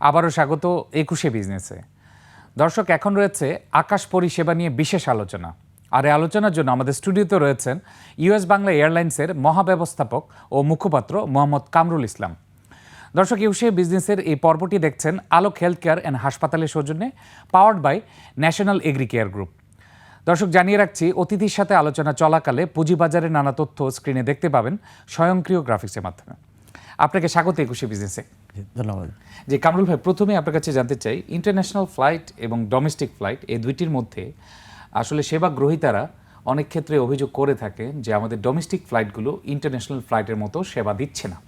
আবারও স্বাগত একুশে বিজনেসে। দর্শক, এখন রয়েছে আকাশ পরিষেবা নিয়ে বিশেষ আলোচনা। আর এই আলোচনার জন্য আমাদের স্টুডিওতে রয়েছেন ইউএস বাংলা এয়ারলাইন্সের মহাব্যবস্থাপক ও মুখপাত্র মোহাম্মদ কামরুল ইসলাম। দর্শক ইউসে বিজনেসের এই পর্বটি দেখছেন আলোক হেলথ কেয়ার অ্যান্ড হাসপাতালের সৌজন্যে powered by national agri care group. দর্শক, জানিয়ে রাখছি, অতিথির সাথে আলোচনা চলাকালে পুঁজিবাজারের নানা তথ্য স্ক্রিনে দেখতে পাবেন স্বয়ংক্রিয় গ্রাফিক্সের মাধ্যমে। আপনাকে স্বাগত একুশে বিজনেসে। ধন্যবাদ। যে কামরুল ভাই প্রথমে আপনার কাছে জানতে চাই ইন্টারন্যাশনাল ফ্লাইট এবং ডোমেস্টিক ফ্লাইট এই দুইটির মধ্যে আসলে সেবা গ্রহীতারা অনেক ক্ষেত্রে অভিযোগ করে থাকেন যে আমাদের ডোমেস্টিক ফ্লাইটগুলো ইন্টারন্যাশনাল ফ্লাইটের মতো সেবা দিচ্ছে না।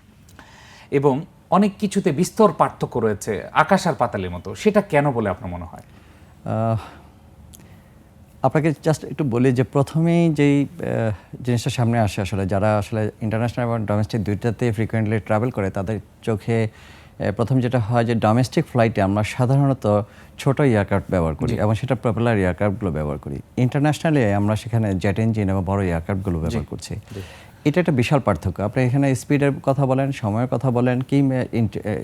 এবং অনেক কিছুতে বিস্তর পার্থক্য রয়েছে আকাশ আর পাতালের মতো। সেটা কেন বলে আপনার মনে হয়? আপনাকে জাস্ট একটু বলি যে প্রথমেই যেই জিনিসটা সামনে আসে আসলে যারা আসলে ইন্টারন্যাশনাল এবং ডোমেস্টিক দুইটাতে ফ্রিকোয়েন্টলি ট্রাভেল করে তাদের চোখে প্রথম যেটা হয় যে ডোমেস্টিক ফ্লাইটে আমরা সাধারণত ছোট এয়ারক্রাফট ব্যবহার করি এবং সেটা প্রপেলার এয়ারক্রাফটগুলো ব্যবহার করি। ইন্টারন্যাশনালি আমরা সেখানে জেট ইঞ্জিন এবং বড় এয়ারক্রাফটগুলো ব্যবহার করছি। এটা একটা বিশাল পার্থক্য। আপনি এখানে স্পিডের কথা বলেন সময়ের কথা বলেন কি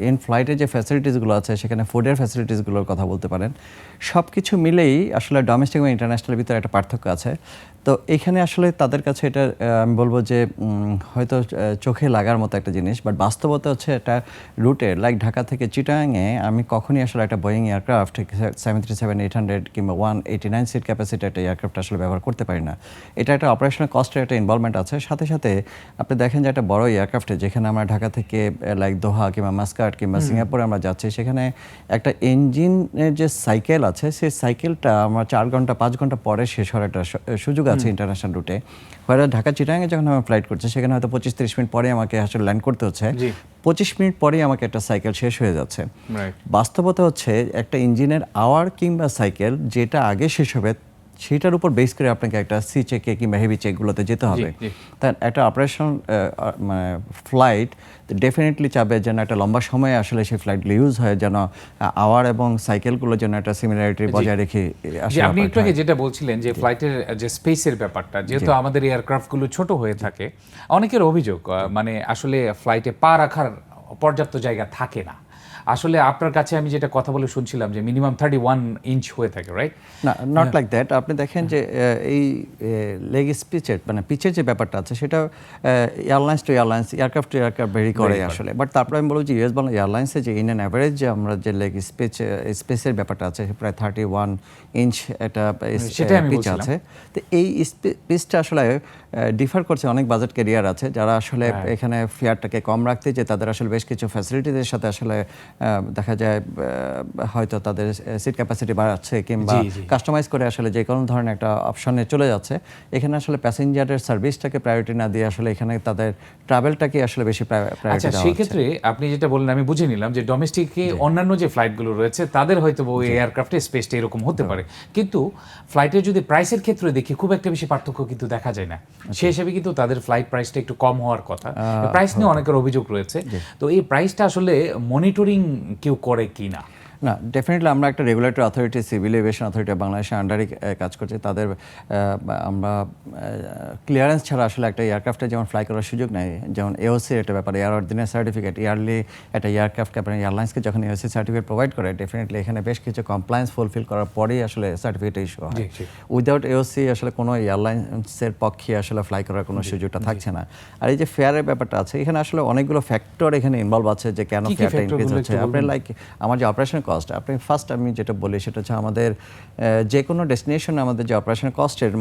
ইন ফ্লাইটের যে ফ্যাসিলিটিসগুলো আছে সেখানে ফুডের ফ্যাসিলিটিসগুলোর কথা বলতে পারেন। সব কিছু মিলেই আসলে ডোমেস্টিক এবং ইন্টারন্যাশনালের ভিতরে একটা পার্থক্য আছে। তো এখানে আসলে তাদের কাছে এটা আমি বলব যে হয়তো চোখে লাগার মতো একটা জিনিস বাট বাস্তবতা হচ্ছে এটা রুটে লাইক ঢাকা থেকে চিটাংয়ে আমি কখনই আসলে একটা Boeing aircraft seven three seven eight hundred কিংবা one eighty nine seat capacity একটা এয়ারক্রাফট আসলে ব্যবহার করতে পারি না। এটা একটা অপারেশনাল কস্টের একটা ইনভলভমেন্ট আছে। সাথে সাথে আপনি দেখেন যে একটা বড় এয়ারক্রাফটে যেখানে আমরা ঢাকা থেকে লাইক দোহা কিংবা মাস্কাট কিংবা সিঙ্গাপুরে আমরা যাচ্ছি সেখানে একটা ইঞ্জিনের যে সাইকেল আছে সেই সাইকেলটা আমরা চার ঘণ্টা পাঁচ ঘণ্টা পরে শেষ হওয়ার একটা সুযোগ আছে। ইন্টারন্যাশনাল রুটে হয়তো ঢাকা চিটাঙ্গে যখন আমার ফ্লাইট করছে সেখানে হয়তো পঁচিশ তিরিশ মিনিট পরে আমাকে আসলে ল্যান্ড করতে হচ্ছে। পঁচিশ মিনিট পরেই আমাকে একটা সাইকেল শেষ হয়ে যাচ্ছে। বাস্তবতা হচ্ছে একটা ইঞ্জিনের আওয়ার কিংবা সাইকেল যেটা আগে শেষ হবে সেটার উপর বেস করে আপনাকে একটা সি চেকে কিংবা হেভি চেকগুলোতে যেতে হবে। তাই একটা অপারেশন মানে ফ্লাইট ডেফিনেটলি চাবে যেন একটা লম্বা সময়ে আসলে সেই ফ্লাইটগুলো ইউজ হয় যেন আওয়ার এবং সাইকেলগুলো যেন একটা সিমিলারিটি বজায় রেখে আপনি একটু আগে যেটা বলছিলেন যে ফ্লাইটের যে স্পেসের ব্যাপারটা যেহেতু আমাদের এয়ারক্রাফটগুলো ছোট হয়ে থাকে অনেকের অভিযোগ মানে আসলে ফ্লাইটে পা রাখার পর্যাপ্ত জায়গা থাকে না। আসলে আপনার কাছে আমি যেটা কথা বলে শুনছিলাম যে মিনিমাম থার্টি ওয়ান ইঞ্চ হয়ে থাকে রাইট না নট লাইক দ্যাট আপনি দেখেন যে এই লেগ স্পিচের মানে পিচের যে ব্যাপারটা আছে সেটা airlines to airlines aircraft to aircraft vary করে আসলে। বাট তারপরে আমি বলব যে ইউএস বাংলা এয়ারলাইন্সে যে ইন অ্যান অ্যাভারেজ যে আমরা যে লেগ স্পেস স্পেসের ব্যাপারটা আছে প্রায় থার্টি ওয়ান ইঞ্চ একটা পিচ আছে। তো এই পিচটা আসলে ডিফার করছে অনেক বাজেট ক্যারিয়ার আছে যারা আসলে হ্যাঁ। এখানে ফেয়ারটাকে কম রাখতে যে তাদের আসলে বেশ কিছু ফ্যাসিলিটিদের সাথে আসলে দেখা যায় হয়তো তাদের সিট ক্যাপাসিটি বাড়াচ্ছে কিংবা। কাস্টমাইজ করে আসলে যে কোনো ধরনের একটা অপশনে চলে যাচ্ছে। এখানে আসলে প্যাসেঞ্জারের সার্ভিসটাকে প্রায়োরিটি না দিয়ে আসলে এখানে তাদের ট্রাভেলটাকে আসলে বেশি আচ্ছা সেই ক্ষেত্রে আপনি যেটা বললেন আমি বুঝে নিলাম যে ডোমেস্টিকে অন্যান্য যে ফ্লাইটগুলো রয়েছে তাদের হয়তো ওই এয়ারক্রাফটের স্পেসটা এরকম হতে পারে। কিন্তু ফ্লাইটের যদি প্রাইসের ক্ষেত্রে দেখি খুব একটা বেশি পার্থক্য কিন্তু দেখা যায় না। সেই হিসেবে কিন্তু তাদের ফ্লাইট প্রাইসটা একটু কম হওয়ার কথা। প্রাইস নিয়ে অনেকের অভিযোগ রয়েছে। তো এই প্রাইসটা আসলে মনিটরিং কেউ করে কি না না ডেফিনেটলি আমরা একটা regulatory authority civil aviation authority বাংলাদেশের আন্ডারে কাজ করছি। তাদের আমরা ক্লিয়ারেন্স ছাড়া আসলে একটা এয়ারক্রাফটে যেমন ফ্লাই করার সুযোগ নেই যেমন এওসি একটা ব্যাপার এয়ার অর্ডিনেন্স সার্টিফিকেট ইয়ারলি একটা এয়ারক্রাফট আপনার এয়ারলাইন্সকে যখন এওসি সার্টিফিকেট প্রোভাইড করে ডেফিনেটলি এখানে বেশ কিছু কমপ্লায়েন্স ফুলফিল করার পরেই আসলে সার্টিফিকেট ইস্যু হয়। উইদাউট এওসি আসলে কোনো এয়ারলাইন্সের পক্ষে আসলে ফ্লাই করার কোনো সুযোগটা থাকছে না। আর এই যে ফেয়ারের ব্যাপারটা আছে এখানে আসলে অনেকগুলো ফ্যাক্টর এখানে ইনভলভ আছে যে কেন ফেয়ারটা ইনক্রিজ হচ্ছে। একটু আপনি লাইক আমার যে অপারেশন কস্ট আপনি ফার্স্ট আমি যেটা বলি সেটা হচ্ছে আমাদের যে কোনো ডেস্টিনেশনে আমাদের যে অপারেশন কস্টের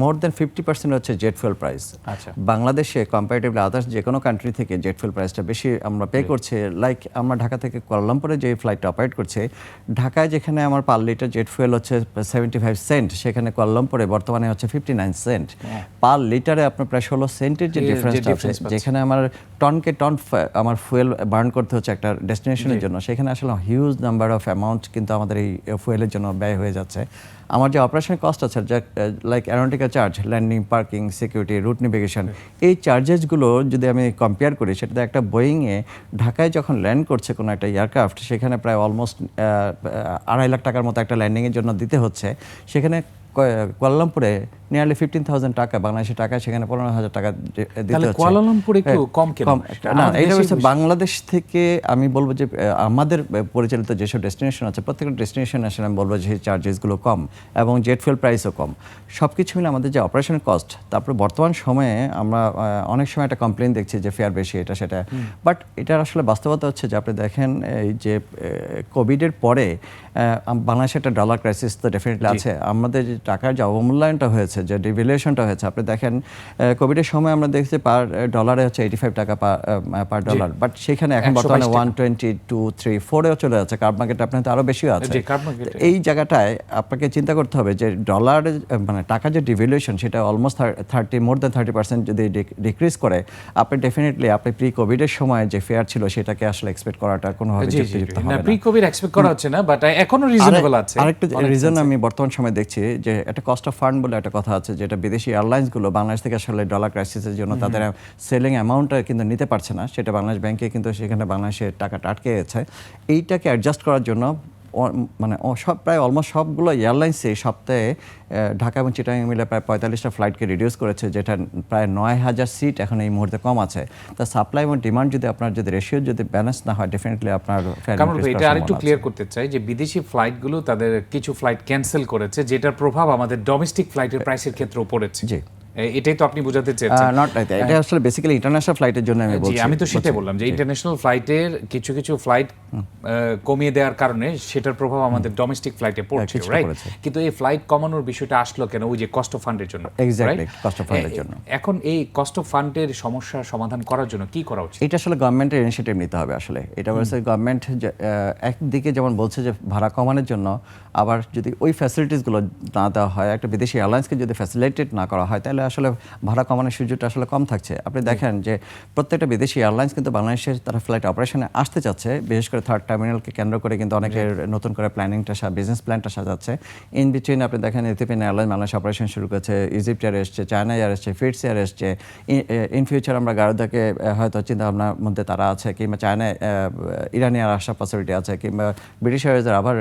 মোর দেন ফিফটি পার্সেন্ট হচ্ছে জেট ফুয়েল প্রাইস আচ্ছা। বাংলাদেশে কম্পারেটিভলি আদার্স যে কোনো কান্ট্রি থেকে জেট ফুয়েল প্রাইসটা বেশি আমরা পে করছি লাইক আমরা ঢাকা থেকে কুয়ালালামপুরে যে ফ্লাইটটা অপারেট করছে ঢাকায় যেখানে আমার পার লিটার জেট ফুয়েল হচ্ছে সেভেন্টি ফাইভ সেন্ট সেখানে কুয়ালালামপুরে বর্তমানে হচ্ছে ফিফটি নাইন সেন্ট পার লিটারে আপনার প্রায় ষোলো সেন্টের যে যে ডিফারেন্স আছে যেখানে আমার টনকে টন আমার ফুয়েল বার্ন করতে হচ্ছে একটা ডেস্টিনেশনের জন্য। সেখানে আসলে হিউজ নাম্বার অফ অ্যামাউন্ট কিন্তু আমাদের এই ফুয়েলের জন্য ব্যয় হয়ে যাচ্ছে। আমার যে অপারেশন কস্ট আছে like aeronautical charge landing parking security route navigation এই চার্জেসগুলো যদি আমি কম্পেয়ার করি সেটাতে একটা বোয়িংয়ে ঢাকায় যখন ল্যান্ড করছে কোনো একটা এয়ারক্রাফট সেখানে প্রায় অলমোস্ট আড়াই লাখ টাকার মতো একটা ল্যান্ডিংয়ের জন্য দিতে হচ্ছে। সেখানে কয়- কুয়ালালামপুরে নিয়ারলি ফিফটিন থাউজেন্ড টাকা বাংলাদেশের টাকা সেখানে পনেরো হাজার টাকা দিতে হচ্ছে। কুয়ালালামপুর একটু হ্যাঁ, কম কম। না এটা হচ্ছে বাংলাদেশ থেকে আমি বলব যে আমাদের পরিচালিত যেসব ডেস্টিনেশন আছে প্রত্যেকটা ডেস্টিনেশন আসলে আমি বলব যে চার্জেসগুলো কম এবং জেট ফুয়েল প্রাইসও কম। সব কিছু মিলে আমাদের যে অপারেশন কস্ট তারপরে বর্তমান সময়ে আমরা অনেক সময় একটা কমপ্লেন দেখছি যে ফেয়ার বেশি এটা সেটা। বাট এটার আসলে বাস্তবতা হচ্ছে যে আপনি দেখেন এই যে কোভিডের পরে বাংলাদেশে একটা ডলার ক্রাইসিস তো ডেফিনেটলি আছে। আমাদের যে টাকার যে অবমূল্যায়নটা হয়েছে যে ডিভ্যালুয়েশনটা হয়েছে। আপনি দেখেন কোভিডের সময় আমরা দেখছি পার ডলারে হচ্ছে এইটি ফাইভ টাকা পার ডলার বাট সেখানে এখন বর্তমানে ওয়ান টোয়েন্টি টু থ্রি ফোরেও চলে যাচ্ছে। কার্ড মার্কেট আপনার তো আরও বেশিও আছে। এই জায়গাটায় আপনাকে চিন্তা করতে হবে যে ডলার মানে টাকা যে ডিভ্যালুয়েশন সেটা almost thirty more than thirty percent যদি ডিক্রিজ করে আপনি ডেফিনেটলি আপনি প্রি কোভিডের সময় যে ফেয়ার ছিল সেটাকে আসলে এক্সপেক্ট করাটা কোনোভাবে যুক্তিযুক্ত হবে না। প্রি কোভিড এক্সপেক্ট করা হচ্ছে না বাট এখনও রিজনেবল আছে। আরেকটা রিজন আমি বর্তমান সময় দেখছি যে একটা কস্ট অফ ফান্ড বলে একটা কথা আছে যেটা বিদেশি এয়ারলাইন্সগুলো বাংলাদেশ থেকে আসলে ডলার ক্রাইসিসের জন্য তাদের সেলিং অ্যামাউন্টটা কিন্তু নিতে পারছে না। সেটা বাংলাদেশ ব্যাংকে কিন্তু সেখানে বাংলাদেশের টাকাটা আটকে গেছে। এইটাকে অ্যাডজাস্ট করার জন্য মানে সব প্রায় অলমোস্ট সবগুলো এয়ারলাইন্সে সপ্তাহে আহ, ঢাকা এবং চিটাং মিলে প্রায় পঁয়তাল্লিশটা ফ্লাইটকে রিডিউস করেছে যেটা প্রায় নয় হাজার সিট এখন এই মুহূর্তে কম আছে। তা সাপ্লাই এবং ডিমান্ড যদি আপনার যদি রেশিও যদি ব্যালেন্স না হয় ডেফিনেটলি আপনার এটা আরেকটু ক্লিয়ার করতে চাই যে বিদেশি ফ্লাইটগুলো তাদের কিছু ফ্লাইট ক্যান্সেল করেছে যেটার প্রভাব আমাদের ডোমেস্টিক ফ্লাইটের প্রাইসের ক্ষেত্রেও পড়েছে। জি। এটাই তো আপনি বোঝাতে চেয়েছেন। নট এটা আসলে বেসিক্যালি ইন্টারন্যাশনাল ফ্লাইটের জন্য আমি বলছি। আমি তো সেটাই বললাম যে ইন্টারন্যাশনাল ফ্লাইটের কিছু কিছু ফ্লাইট কমিয়ে দেওয়ার কারণে সেটার প্রভাব আমাদের ডোমেস্টিক ফ্লাইটে পড়ছে রাইট কিন্তু এই ফ্লাইট কমানোর বিষয়টা আসলো কেন? ওই যে কস্ট অফ ফান্ডের জন্য cost of fund এর জন্য। এখন এই কস্ট অফ ফান্ডের সমস্যা সমাধান করার জন্য কি করা উচিত? এটা আসলে গভর্নমেন্টের ইনিশিয়েটিভ নিতে হবে আসলে। এটা বলছে গভর্নমেন্ট একদিকে যেমন বলছে যে ভাড়া কমানোর জন্য আবার যদি ওই ফ্যাসিলিটিসগুলো না দেওয়া হয় একটা বিদেশি এয়ারলাইন্সকে যদি ফ্যাসিলিটেট না করা হয় তাহলে আসলে ভাড়া কমানোর সুযোগটা আসলে কম থাকছে। আপনি দেখেন যে প্রত্যেকটা বিদেশি এয়ারলাইন্স কিন্তু বাংলাদেশের তারা ফ্লাইট অপারেশনে আসতে চাচ্ছে বিশেষ করে থার্ড টার্মিনালকে কেন্দ্র করে কিন্তু অনেকের নতুন করে প্ল্যানিংটা বিজনেস প্ল্যানটা সাজাচ্ছে। ইন বিটুইন আপনি দেখেন ইথিওপিয়ান এয়ারলাইন বাংলাদেশ অপারেশন শুরু করেছে ইজিপ্ট এয়ার এসছে চায়না এয়ার এসছে ফিটস এয়ার এসছে। ইন ফিউচার আমরা গারুদাকে হয়তো চিন্তা ভাবনার মধ্যে তারা আছে কিংবা চায়নায় ইরানি এয়ার আসার পসিবিলিটি আছে কিংবা ব্রিটিশ এয়ারওয়েজের আবার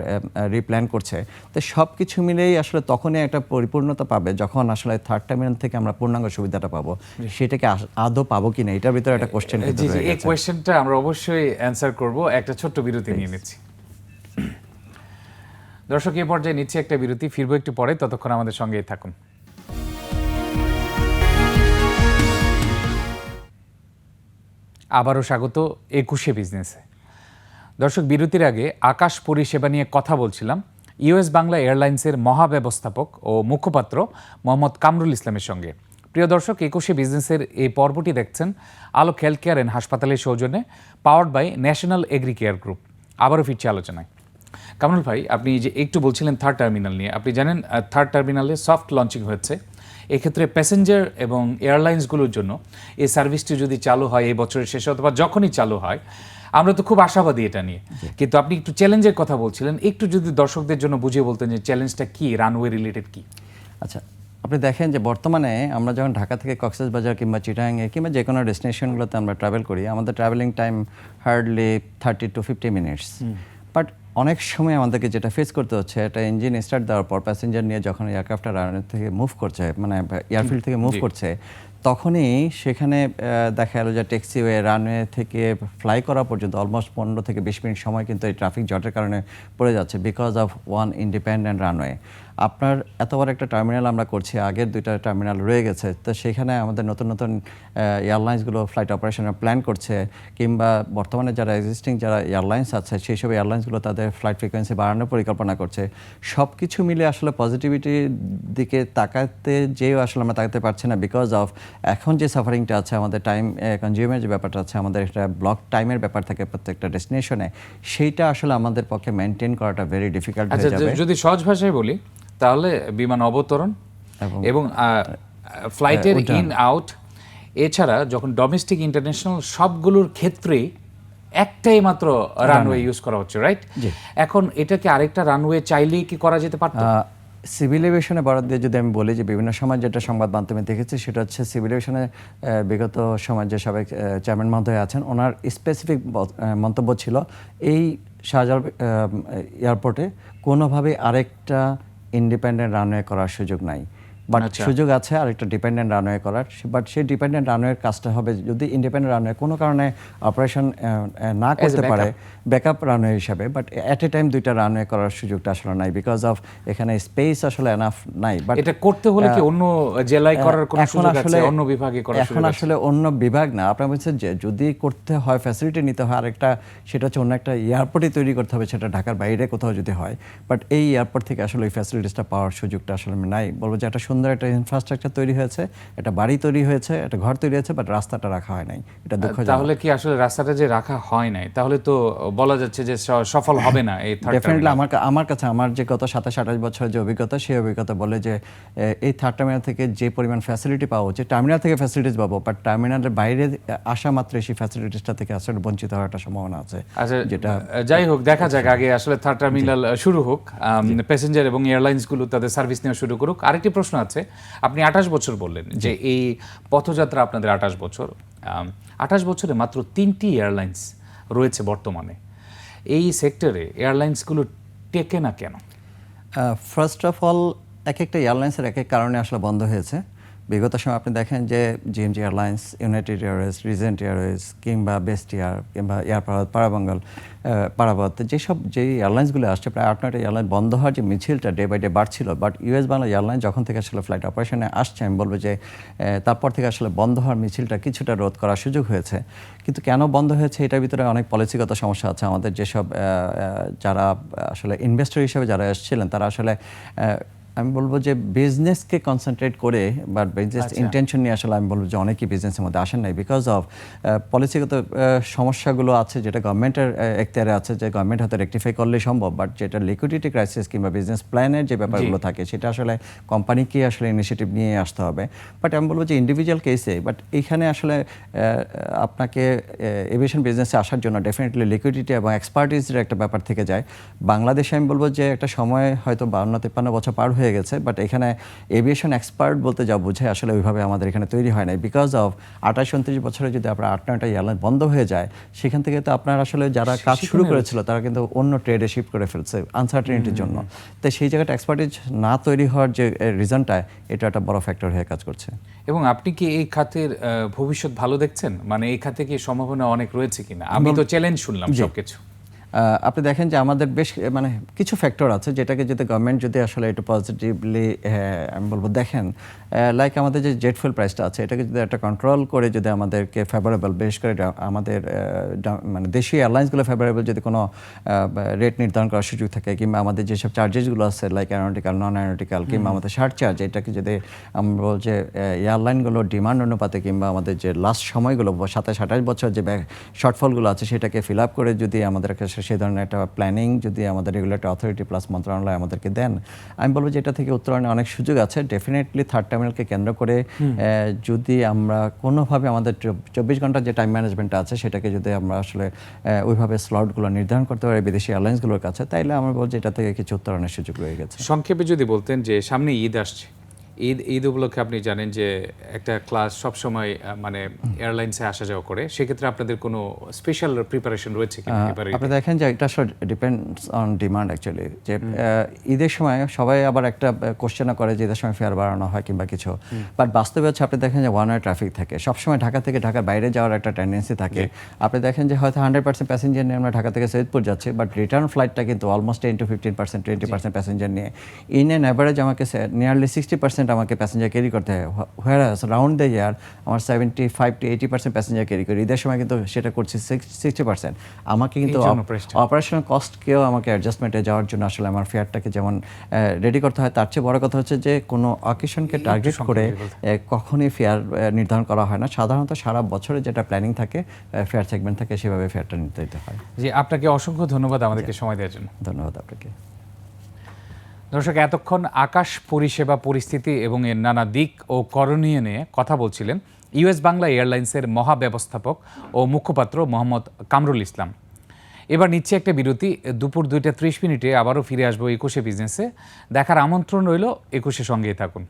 রিপ্ল্যান করছে। তো সব কিছু মিলেই আসলে তখনই একটা পরিপূর্ণতা পাবে যখন আসলে থার্ড টার্মিনাল থেকে আমরা পূর্ণাঙ্গ সুবিধাটা পাবো। সেটাকে আদৌ পাবো কিনা এটার ভিতরে একটা কোশ্চেন জি জি এই কোয়েশ্চেনটা আমরা অবশ্যই অ্যান্সার করব। একটা ছোট্ট বিরতি নিয়ে নিচ্ছি। দর্শক এই পর্যায়ে নিচ্ছি একটা বিরতি। ফিরবো একটু পরে ততক্ষণ আমাদের সঙ্গেই থাকুন। আবারও স্বাগত একুশে বিজনেসে। দর্শক বিরতির আগে আকাশ পরিষেবা নিয়ে কথা বলছিলাম। ইউএস বাংলা এয়ারলাইন্সের মহাব্যবস্থাপক ও মুখপাত্র মোহাম্মদ কামরুল ইসলামের সঙ্গে। প্রিয় দর্শক, একুশে বিজনেসের এই পর্বটি দেখছেন আলোক হেলথ কেয়ার অ্যান্ড হাসপাতালের সৌজন্যে powered by national agri care group. আবারও ফিরছি আলোচনায়। কামরুল ভাই, আপনি যে একটু বলছিলেন থার্ড টার্মিনাল নিয়ে, আপনি জানেন থার্ড টার্মিনালে সফট লঞ্চিং হয়েছে। এক্ষেত্রে প্যাসেঞ্জার এবং এয়ারলাইন্সগুলোর জন্য এই সার্ভিসটি যদি চালু হয় এই বছরের শেষে, অথবা যখনই চালু হয় আমরা তো খুব আশাবাদী এটা নিয়ে। কিন্তু আপনি একটু চ্যালেঞ্জের কথা বলছিলেন একটু যদি দর্শকদের জন্য বুঝিয়ে বলতেন যে চ্যালেঞ্জটা কি রানওয়ে রিলেটেড কি? আচ্ছা আপনি দেখেন যে বর্তমানে আমরা যখন ঢাকা থেকে কক্সেস বাজার কিংবা চিটাঙ্গে কিংবা যে কোনো ডেস্টিনেশনগুলোতে আমরা ট্রাভেল করি আমাদের travelling time hardly thirty to fifty minutes but অনেক সময় আমাদেরকে যেটা ফেস করতে হচ্ছে একটা ইঞ্জিন স্টার্ট দেওয়ার পর প্যাসেঞ্জার নিয়ে যখন এয়ারক্রাফটটা রানের থেকে মুভ করছে মানে এয়ারফিল্ড থেকে মুভ করছে তখনই সেখানে দেখা গেল যে ট্যাক্সিওয়ে রানওয়ে থেকে ফ্লাই করা পর্যন্ত অলমোস্ট পনেরো থেকে বিশ মিনিট সময় কিন্তু এই ট্রাফিক জটের কারণে পড়ে যাচ্ছে because of one independent runway আপনার এত বড় একটা টার্মিনাল আমরা করছি, আগের দুইটা টার্মিনাল রয়ে গেছে, তো সেখানে আমাদের নতুন নতুন এয়ারলাইন্সগুলো ফ্লাইট অপারেশনের প্ল্যান করছে, কিংবা বর্তমানে যারা এক্সিস্টিং যারা এয়ারলাইন্স আছে, সেই সব এয়ারলাইন্সগুলো তাদের ফ্লাইট ফ্রিকোয়েন্সি বাড়ানোর পরিকল্পনা করছে। সব কিছু মিলে আসলে পজিটিভিটির দিকে তাকাতে যেও আসলে আমরা তাকাতে পারছি না বিকজ অফ এখন যে সাফারিংটা আছে আমাদের টাইম কনজিউমের যে ব্যাপারটা আছে আমাদের একটা ব্লক টাইমের ব্যাপার থাকে প্রত্যেকটা ডেস্টিনেশনে সেইটা আসলে আমাদের পক্ষে মেনটেন করাটা ভেরি ডিফিকাল্ট আচ্ছা হয়ে যাবে। যদি সহজ ভাষায় বলি তাহলে বিমান অবতরণ এবং ফ্লাইটের ইন আউট এছাড়া যখন ডোমেস্টিক ইন্টারন্যাশনাল সবগুলোর ক্ষেত্রেই একটাই মাত্র রানওয়ে ইউজ করা হচ্ছে রাইট এখন এটাকে আরেকটা রানওয়ে চাইলেই কি করা যেতে পারতো? সিভিল এভিয়েশনে বরাদ দিয়ে যদি আমি বলি যে বিভিন্ন সময় যেটা সংবাদ মাধ্যমে দেখেছি, সেটা হচ্ছে সিভিল এভিয়েশনে বিগত সময় যে সাবেক চেয়ারম্যান মহোদয় আছেন। ওনার স্পেসিফিক মন্তব্য ছিল এই শাহজাহান এয়ারপোর্টে কোনোভাবে আরেকটা ইন্ডিপেন্ডেন্ট রানওয়ে করার সুযোগ নাই। বাট আচ্ছা। সুযোগ আছে আরেকটা ডিপেন্ডেন্ট রানওয়ে করার। বাট সেই ডিপেন্ডেন্ট রানওয়ের কাজটা হবে যদি ইন্ডিপেন্ডেন্ট রানওয়ে কোনো কারণে অপারেশন না করতে পারে ব্যাকআপ রানওয়ে হিসাবে বাট অ্যাট এ টাইম দুইটা রানওয়ে করার সুযোগটা আসলে নাই বিকজ অফ এখানে স্পেস আসলে এনাফ নাই। বাট এটা করতে হলে কি অন্য জেলায় করার কোনো সুযোগ আছে? অন্য বিভাগে করার এখন আসলে অন্য বিভাগ না। আপনার বলছেন যে যদি করতে হয় ফ্যাসিলিটি নিতে হয় আরেকটা সেটা হচ্ছে অন্য একটা এয়ারপোর্টই তৈরি করতে হবে সেটা ঢাকার বাইরে কোথাও যদি হয়। বাট এই এয়ারপোর্ট থেকে আসলে ওই ফ্যাসিলিটিসটা পাওয়ার সুযোগটা আসলে নাই। বলব যে একটা সুন্দর একটা ইনফ্রাস্ট্রাকচার তৈরি হয়েছে একটা বাড়ি তৈরি হয়েছে একটা ঘর তৈরি হয়েছে বাট রাস্তাটা রাখা হয় নাই। এটা দুঃখজনক। তাহলে কি আসলে রাস্তাটা যে রাখা হয় নাই তাহলে তো বলা যাচ্ছে যে সফল হবে না এই থার্ড ডেফিনেটলি আমার আমার কাছে আমার যে গত সাতাশ আঠাশ বছরের যে অভিজ্ঞতা সেই অভিজ্ঞতা বলে যে এই থার্ড টার্মিনাল থেকে যে পরিমাণ ফ্যাসিলিটি পাওয়া উচিত টার্মিনাল থেকে ফ্যাসিলিটিস পাবো বাট টার্মিনালের বাইরে আসা মাত্র সেই ফ্যাসিলিটিসটা থেকে আসলে বঞ্চিত হওয়ার একটা সম্ভাবনা আছে আচ্ছা যেটা যাই হোক দেখা যাক আগে আসলে থার্ড টার্মিনাল শুরু হোক। প্যাসেঞ্জার এবং এয়ারলাইন্সগুলো তাদের সার্ভিস নেওয়া শুরু করুক। আরেকটি প্রশ্ন আছে আপনি আঠাশ বছর বললেন যে এই পথযাত্রা আপনাদের আঠাশ বছর। আঠাশ বছরে মাত্র তিনটি এয়ারলাইন্স রয়েছে বর্তমানে। এই সেক্টরে এয়ারলাইন্সগুলো টেকে না কেন? ফার্স্ট অফ অল এক একটা এয়ারলাইন্সের এক এক কারণে আসলে বন্ধ হয়েছে। বিগত সময় আপনি দেখেন যে GMG Airlines United Airways Regent Airways কিংবা বেস্ট এয়ার কিংবা এয়ার পারাবত পারাবঙ্গল পারাবত যেসব যে এয়ারলাইন্সগুলো আসছে, প্রায় আট নয়টা এয়ারলাইন বন্ধ হওয়ার যে মিছিলটা ডে বাই ডে বাড়ছিল। বাট ইউএস বাংলা এয়ারলাইন যখন থেকে আসলে ফ্লাইট অপারেশনে আসছে, আমি বলব যে তারপর থেকে আসলে বন্ধ হওয়ার মিছিলটা কিছুটা রোধ করার সুযোগ হয়েছে। কিন্তু কেন বন্ধ হয়েছে এটার ভিতরে অনেক পলিসিগত সমস্যা আছে। আমাদের যেসব যারা আসলে ইনভেস্টর হিসেবে যারা এসেছিলেন, তারা আসলে আমি বলব যে বিজনেসকে কনসেন্ট্রেট করে বা বিজনেস ইন্টেনশন নিয়ে আসলে আমি বলব যে অনেকেই বিজনেসের মধ্যে আসেন নাই বিকজ অফ পলিসিগত সমস্যাগুলো আছে যেটা গভর্নমেন্টের এখতিয়ারে আছে যে গভর্নমেন্ট হাতে রেকটিফাই করলে সম্ভব বাট যেটা লিকুইডিটি ক্রাইসিস কিংবা বিজনেস প্ল্যানের যে ব্যাপারগুলো থাকে সেটা আসলে কোম্পানিকে আসলে ইনিশিয়েটিভ নিয়ে আসতে হবে। বাট আমি বলব যে ইন্ডিভিজুয়াল কেসে বাট এইখানে আসলে আপনাকে এভিয়েশন বিজনেসে আসার জন্য ডেফিনেটলি লিকুইডিটি এবং এক্সপার্টিসের একটা ব্যাপার থেকে যায়। বাংলাদেশে আমি বলব যে একটা সময় হয়তো বাউন্ন তিপ্পান্ন বছর পার হয়ে গেছে বাট এখানে এভিয়েশন এক্সপার্ট বলতে যা বোঝায় আসলে ওইভাবে আমাদের এখানে তৈরি হয় নাই। বিকজ অফ আঠাশ উনত্রিশ বছরে যদি আপনার আট নয়টা এয়ারলাইন বন্ধ হয়ে যায় সেখান থেকে তো আপনার আসলে যারা কাজ শুরু করেছিল তারা কিন্তু অন্য ট্রেডে শিফট করে ফেলছে আনসার্টেনিটির জন্য। তো সেই জায়গাটা এক্সপার্টিস না তৈরি হওয়ার যে রিজনটা এটা একটা বড় ফ্যাক্টর হয়ে কাজ করছে। এবং আপনি কি এই খাতের ভবিষ্যৎ ভালো দেখছেন? মানে এই খাতে কি সম্ভাবনা অনেক রয়েছে কিনা? আমি তো চ্যালেঞ্জ শুনলাম সবকিছু। আহ, আপনি দেখেন যে আমাদের বেশ মানে কিছু ফ্যাক্টর আছে যেটাকে যদি গভর্নমেন্ট যদি আসলে একটু পজিটিভলি আমি বলব দেখেন লাইক আমাদের যে জেট ফুয়েল প্রাইসটা আছে এটাকে যদি একটা কন্ট্রোল করে যদি আমাদেরকে ফেভারেবল বিশেষ করে আমাদের মানে দেশীয় এয়ারলাইন্সগুলো ফেভারেবল যদি কোনো রেট নির্ধারণ করার সুযোগ থাকে কিংবা আমাদের যেসব চার্জেসগুলো আছে লাইক অ্যারোনটিক্যাল নন অ্যারোনটিক্যাল কিংবা আমাদের শার্ট চার্জ এটাকে যদি আমরা বলছি যে এয়ারলাইনগুলো ডিমান্ড অনুপাতে কিংবা আমাদের যে লাস্ট সময়গুলো সাতাশ আঠাশ বছর যে শর্টফলগুলো আছে সেটাকে ফিল আপ করে যদি আমাদের কাছে সেই ধরনের একটা প্ল্যানিং যদি আমাদের রেগুলেটরি অথরিটি প্লাস মন্ত্রণালয় আমাদেরকে দেন আমি বলব যে এটা থেকে উত্তরণে অনেক সুযোগ আছে। ডেফিনেটলি থার্ড টার্মিনালকে কেন্দ্র করে যদি আমরা কোনোভাবে আমাদের চব্বিশ ঘণ্টার যে টাইম ম্যানেজমেন্ট আছে সেটাকে যদি আমরা আসলে ওইভাবে স্লটগুলো নির্ধারণ করতে পারি বিদেশি এয়ারলাইন্সগুলোর কাছে তাইলে আমরা বলছি এটা থেকে কিছু উত্তরণের সুযোগ রয়ে গেছে। সংক্ষেপে যদি বলতেন যে সামনে ঈদ আসছে ঈদ ঈদ উপলক্ষে আপনি জানেন যে একটা ক্লাস সবসময় মানে এয়ারলাইন্সে আসা যাওয়া করে সেক্ষেত্রে আপনাদের কোনো স্পেশাল প্রিপারেশন রয়েছে আপনি দেখেন যে এটা ডিপেন্ডস অন ডিমান্ড অ্যাকচুয়ালি যে ঈদের সময় সবাই আবার একটা কোশ্চেনও করে যে ঈদের সময় ফেয়ার বাড়ানো হয় কিংবা কিছু। বাট বাস্তবে হচ্ছে আপনি দেখেন যে ওয়ান ওয়ে ট্রাফিক থাকে। সবসময় ঢাকা থেকে ঢাকার বাইরে যাওয়ার একটা টেন্ডেন্সি থাকে। আপনি দেখেন যে হয়তো হান্ড্রেড পার্সেন্ট প্যাসেঞ্জার নিয়ে আমরা ঢাকা থেকে সৈয়দপুর যাচ্ছি বাট রিটার্ন ফ্লাইটটা কিন্তু almost ten to fifteen percent twenty percent passenger নিয়ে। ইন অ্যান অ্যাভারেজ আমাকে নিয়ারলি সিক্সটি পার্সেন্ট আমাকে প্যাসেঞ্জার ক্যারি করতে হয়। হোয়ার রাউন্ড দ্য ইয়ার আমার seventy five to eighty percent passenger carry করি। ঈদের সময় কিন্তু সেটা করছি সিক্সটি পার্সেন্ট আমাকে কিন্তু। অপারেশনাল কস্টকেও আমাকে অ্যাডজাস্টমেন্টে যাওয়ার জন্য আসলে আমার ফেয়ারটাকে যেমন রেডি করতে হয় তার চেয়ে বড় কথা হচ্ছে যে কোনো অকেশনকে টার্গেট করে কখনই ফেয়ার নির্ধারণ করা হয় না। সাধারণত সারা বছরে যেটা প্ল্যানিং থাকে ফেয়ার সেগমেন্ট থাকে সেভাবে ফেয়ারটা নির্ধারিত হয়। জি আপনাকে অসংখ্য ধন্যবাদ আমাদেরকে সময় দেওয়ার জন্য। ধন্যবাদ আপনাকে। দর্শক, এতক্ষণ আকাশ পরিষেবা পরিস্থিতি এবং এর নানা দিক ও করণীয় নিয়ে কথা বলছিলেন ইউএস বাংলা এয়ারলাইন্সের মহাব্যবস্থাপক ও মুখপাত্র মোহাম্মদ কামরুল ইসলাম। এবার নিচ্ছে একটা বিরতি। দুপুর দুইটা ত্রিশ মিনিটে আবারও ফিরে আসব একুশে বিজনেসে। দেখার আমন্ত্রণ রইল একুশে সঙ্গেই থাকুন।